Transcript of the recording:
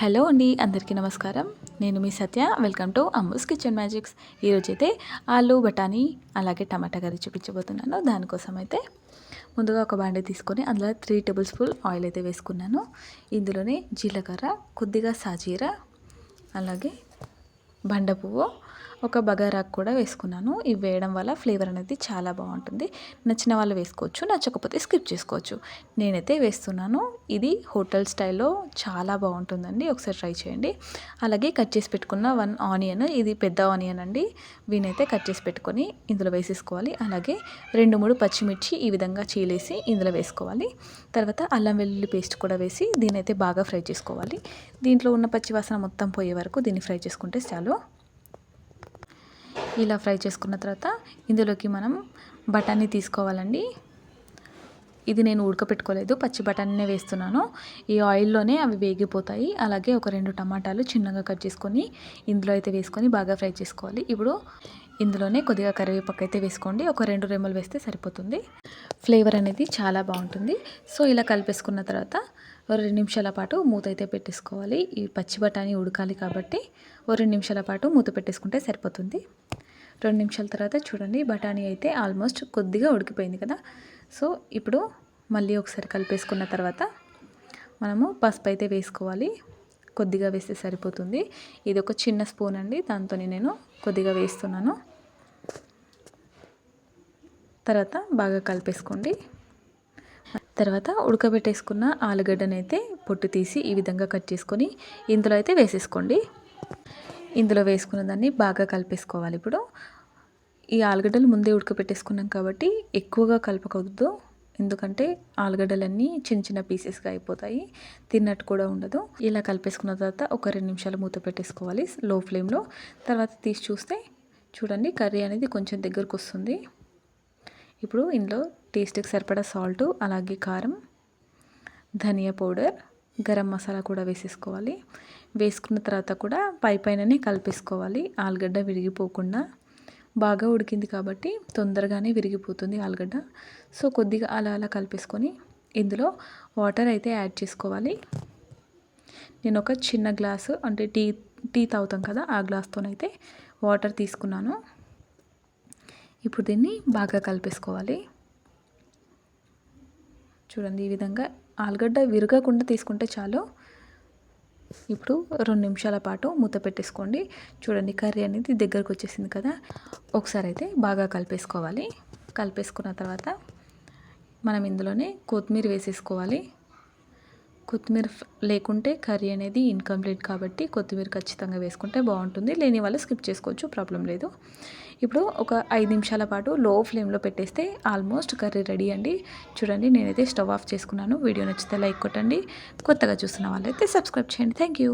Hello అండి అందరికీ నమస్కారం. నేను మీ Satya welcome to Ammu's kitchen magics. ఈరోజు అయితే ఆలు బఠానీ అలాగే టమాటా కర్రీ చూపించబోతున్నాను. దానికోసం అయితే ముందుగా ఒక బాండీ తీసుకొని అందులో త్రీ టేబుల్ స్పూన్ ఆయిల్ అయితే వేసుకున్నాను. ఇందులోనే జీలకర్ర కొద్దిగా సాజీర అలాగే బండ పువ్వు ఒక బగారాకు కూడా వేసుకున్నాను. ఇవి వేయడం వల్ల ఫ్లేవర్ అనేది చాలా బాగుంటుంది. నచ్చిన వాళ్ళు వేసుకోవచ్చు నచ్చకపోతే స్కిప్ చేసుకోవచ్చు. నేనైతే వేస్తున్నాను. ఇది హోటల్ స్టైల్లో చాలా బాగుంటుందండి. ఒకసారి ట్రై చేయండి. అలాగే కట్ చేసి పెట్టుకున్న వన్ ఆనియన్ ఇది పెద్ద ఆనియన్ అండి. వీనైతే కట్ చేసి పెట్టుకొని ఇందులో వేసేసుకోవాలి. అలాగే రెండు మూడు పచ్చిమిర్చి ఈ విధంగా చీలేసి ఇందులో వేసుకోవాలి. తర్వాత అల్లం వెల్లుల్లి పేస్ట్ కూడా వేసి దీని అయితే బాగా ఫ్రై చేసుకోవాలి. దీంట్లో ఉన్న పచ్చివాసన మొత్తం పోయే వరకు దీన్ని ఫ్రై చేసుకుంటే చాలు. ఇలా ఫ్రై చేసుకున్న తర్వాత ఇందులోకి మనం బఠానీ తీసుకోవాలండి. ఇది నేను ఉడకపెట్టుకోలేదు పచ్చి బఠానీనే వేస్తున్నాను. ఈ ఆయిల్లోనే అవి వేగిపోతాయి. అలాగే ఒక రెండు టమాటాలు చిన్నగా కట్ చేసుకొని ఇందులో అయితే వేసుకొని బాగా ఫ్రై చేసుకోవాలి. ఇప్పుడు ఇందులోనే కొద్దిగా కరివేపాకు అయితే వేసుకోండి. ఒక రెండు రెమ్మలు వేస్తే సరిపోతుంది. ఫ్లేవర్ అనేది చాలా బాగుంటుంది. సో ఇలా కలిపేసుకున్న తర్వాత ఒక రెండు నిమిషాల పాటు మూత అయితే పెట్టేసుకోవాలి. ఈ పచ్చి బఠానీ ఉడకాలి కాబట్టి ఒక రెండు నిమిషాల పాటు మూత పెట్టేసుకుంటే సరిపోతుంది. రెండు నిమిషాల తర్వాత చూడండి బఠానీ అయితే ఆల్మోస్ట్ కొద్దిగా ఉడికిపోయింది కదా. సో ఇప్పుడు మళ్ళీ ఒకసారి కలిపేసుకున్న తర్వాత మనము పసుపు అయితే వేసుకోవాలి. కొద్దిగా వేస్తే సరిపోతుంది. ఇది ఒక చిన్న స్పూన్ అండి దాంతో నేను కొద్దిగా వేస్తున్నాను. తర్వాత బాగా కలిపేసుకోండి. తర్వాత ఉడకబెట్టేసుకున్న ఆలుగడ్డనైతే పొట్టు తీసి ఈ విధంగా కట్ చేసుకొని ఇందులో అయితే వేసేసుకోండి. ఇందులో వేసుకున్న దాన్ని బాగా కలిపేసుకోవాలి ఇప్పుడు. ఈ ఆలుగడ్డలు ముందే ఉడకపెట్టేసుకున్నాం కాబట్టి ఎక్కువగా కలపకూడదు. ఎందుకంటే ఆలుగడ్డలన్నీ చిన్న చిన్న పీసెస్గా అయిపోతాయి. తిన్నట్టు కూడా ఉండదు. ఇలా కలిపేసుకున్న తర్వాత ఒక రెండు నిమిషాలు మూత పెట్టేసుకోవాలి లో ఫ్లేమ్లో. తర్వాత తీసి చూస్తే చూడండి కర్రీ అనేది కొంచెం దగ్గరకు వస్తుంది. ఇప్పుడు ఇందులో టేస్ట్కి సరిపడా సాల్ట్ అలాగే కారం ధనియా పౌడర్ గరం మసాలా కూడా వేసేసుకోవాలి. వేసుకున్న తర్వాత కూడా పై పైననే కలిపేసుకోవాలి. ఆలుగడ్డ విరిగిపోకుండా. బాగా ఉడికింది కాబట్టి తొందరగానే విరిగిపోతుంది ఆలుగడ్డ. సో కొద్దిగా అలా అలా కలిపేసుకొని ఇందులో వాటర్ అయితే యాడ్ చేసుకోవాలి. నేను ఒక చిన్న గ్లాసు అంటే టీ టీ తాగుతాం కదా ఆ గ్లాస్తోనైతే వాటర్ తీసుకున్నాను. ఇప్పుడు దీన్ని బాగా కలిపేసుకోవాలి. చూడండి ఈ విధంగా ఆలుగడ్డ విరగకుండా తీసుకుంటే చాలు. ఇప్పుడు రెండు నిమిషాల పాటు మూత పెట్టేసుకోండి. చూడండి కర్రీ అనేది దగ్గరకు వచ్చేసింది కదా. ఒకసారి అయితే బాగా కలిపేసుకోవాలి. కలిపేసుకున్న తర్వాత మనం ఇందులోనే కొత్తిమీర వేసేసుకోవాలి. కొత్తిమీర లేకుంటే కర్రీ అనేది ఇన్కంప్లీట్ కాబట్టి కొత్తిమీర ఖచ్చితంగా వేసుకుంటే బాగుంటుంది. లేని వాళ్ళు స్కిప్ చేసుకోవచ్చు ప్రాబ్లం లేదు. ఇప్పుడు ఒక ఐదు నిమిషాల పాటు లో ఫ్లేమ్లో పెట్టేస్తే ఆల్మోస్ట్ కర్రీ రెడీ అండి. చూడండి నేనైతే స్టవ్ ఆఫ్ చేసుకున్నాను. వీడియో నచ్చితే లైక్ కొట్టండి. కొత్తగా చూస్తున్న వాళ్ళైతే సబ్స్క్రైబ్ చేయండి. Thank you